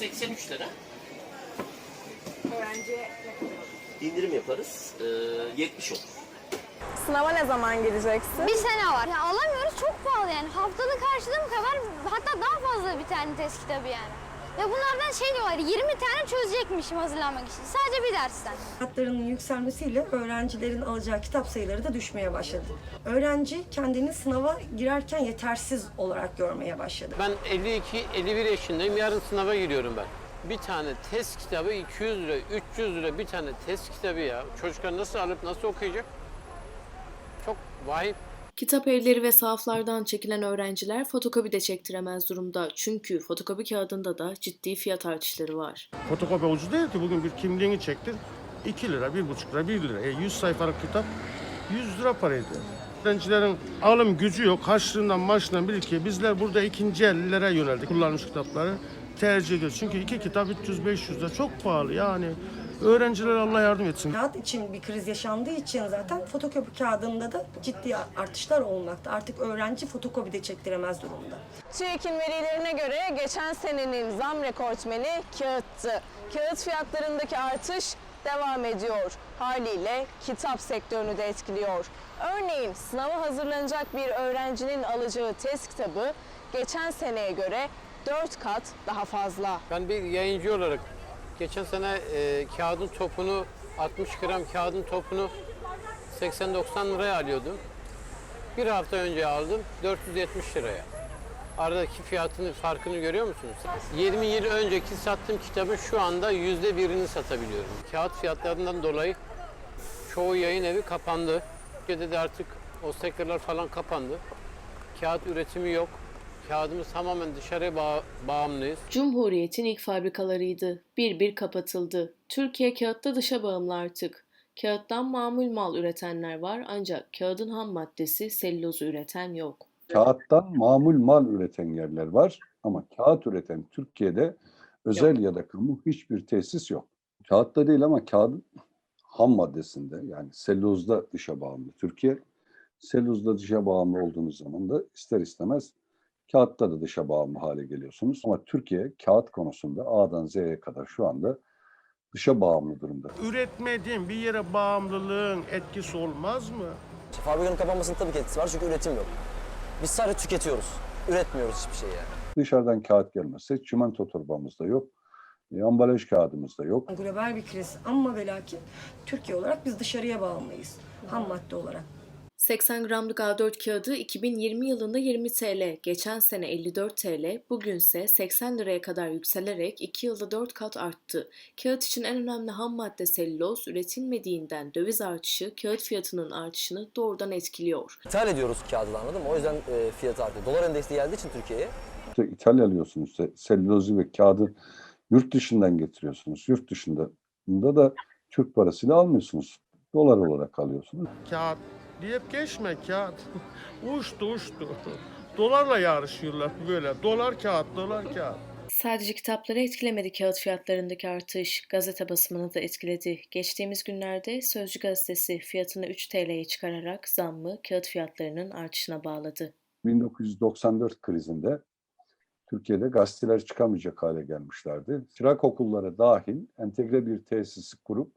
83 lira. Öğrenciye ne kadar? İndirim yaparız. Ee, 70 olur. Sınava ne zaman gireceksin? Bir sene var. Ya alamıyoruz çok pahalı yani. Haftalık harcadığım kadar hatta daha fazla bir tane test kitabı yani. Ve bunlardan şey diyorlar 20 tane çözecekmişim hazırlanmak için. Sadece bir dersten. Fiyatlarının yükselmesiyle öğrencilerin alacağı kitap sayıları da düşmeye başladı. Öğrenci kendini sınava girerken yetersiz olarak görmeye başladı. Ben 52-51 yaşındayım. Yarın sınava giriyorum ben. Bir tane test kitabı 200 lira, 300 lira bir tane test kitabı ya. Çocuklar nasıl alıp nasıl okuyacak? Çok vahim. Kitap evleri ve sahaflardan çekilen öğrenciler fotokopi de çektiremez durumda. Çünkü fotokopi kağıdında da ciddi fiyat artışları var. Fotokopi ucuz değil ki. Bugün bir kimliğini çektir. 2 lira, 1,5 lira, 1 lira. E, 100 sayfalık kitap 100 lira para ediyor. Öğrencilerin alım gücü yok. Harçlığından maaşından ki bizler burada ikinci ellere yöneldik. Kullanmış kitapları tercih ediyoruz. Çünkü iki kitap 300-500 lira çok pahalı yani. Öğrenciler Allah yardım etsin. Kağıt için bir kriz yaşandığı için zaten fotokopi kağıdında da ciddi artışlar olmakta. Artık öğrenci fotokopi de çektiremez durumda. TÜİK'in verilerine göre geçen senenin zam rekortmeni kağıttı. Kağıt fiyatlarındaki artış devam ediyor. Haliyle kitap sektörünü de etkiliyor. Örneğin sınava hazırlanacak bir öğrencinin alacağı test kitabı geçen seneye göre 4 kat daha fazla. Ben bir yayıncı olarak geçen sene e, kağıdın topunu 60 gram kağıdın topunu 80-90 liraya alıyordum. Bir hafta önce aldım 470 liraya. Aradaki fiyatının farkını görüyor musunuz? 20 yıl önceki sattığım kitabın şu anda yüzde birini satabiliyorum. Kağıt fiyatlarından dolayı çoğu yayın evi kapandı. Türkiye'de de artık o sektörler falan kapandı. Kağıt üretimi yok. Kağıdımız tamamen dışarıya bağ- bağımlıyız. Cumhuriyet'in ilk fabrikalarıydı. Bir bir kapatıldı. Türkiye kağıtta dışa bağımlı artık. Kağıttan mamul mal üretenler var ancak kağıdın ham maddesi selülozu üreten yok. Kağıttan mamul mal üreten yerler var ama kağıt üreten Türkiye'de özel ya da kamu hiçbir tesis yok. Kağıtta değil ama kağıdın ham maddesinde yani selülozda dışa bağımlı Türkiye. Selülozda dışa bağımlı olduğunuz zaman da ister istemez kağıtta da dışa bağımlı hale geliyorsunuz. Ama Türkiye kağıt konusunda A'dan Z'ye kadar şu anda dışa bağımlı durumda. Üretmediğin bir yere bağımlılığın etkisi olmaz mı? Fabrikanın kapanmasının tabii ki etkisi var çünkü üretim yok. Biz sadece tüketiyoruz. Üretmiyoruz hiçbir şey yani. Dışarıdan kağıt gelmezse çimento torbamız da yok. e, ambalaj kağıdımız da yok. Global bir kriz ama ve lakin Türkiye olarak biz dışarıya bağımlıyız. Ham madde olarak. 80 gramlık A4 kağıdı 2020 yılında 20 TL, geçen sene 54 TL, bugünse 80 liraya kadar yükselerek 2 yılda 4 kat arttı. Kağıt için en önemli ham madde selüloz üretilmediğinden döviz artışı kağıt fiyatının artışını doğrudan etkiliyor. İthal ediyoruz kağıdı da, mı? O yüzden e, fiyatı artıyor. Dolar endeksli geldiği için Türkiye'ye İşte İtalya alıyorsunuz. se- Selülozu ve kağıdı yurt dışından getiriyorsunuz. Yurt dışında da Türk parasıyla almıyorsunuz. Dolar olarak alıyorsunuz. Kağıt deyip geçme kağıt. uçtu uçtu. Dolarla yarışıyorlar böyle. Dolar kağıt, dolar kağıt. Sadece kitapları etkilemedi kağıt fiyatlarındaki artış, gazete basımını da etkiledi. Geçtiğimiz günlerde Sözcü gazetesi fiyatını 3 TL'ye çıkararak zammı kağıt fiyatlarının artışına bağladı. 1994 krizinde Türkiye'de gazeteler çıkamayacak hale gelmişlerdi. Çırak okulları dahil entegre bir tesisi kurup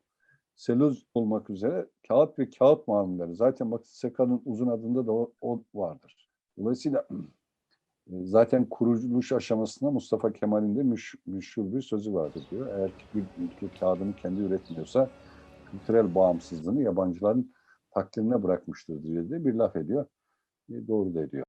selüloz olmak üzere kağıt ve kağıt mamulleri. Zaten bak SEKA'nın uzun adında da o, o vardır. Dolayısıyla e, zaten kuruluş aşamasında Mustafa Kemal'in de müş- meşhur bir sözü vardır diyor. Eğer bir ülke kağıdını kendi üretmiyorsa kültürel bağımsızlığını yabancıların takdirine bırakmıştır diye de bir laf ediyor. E, doğru da ediyor.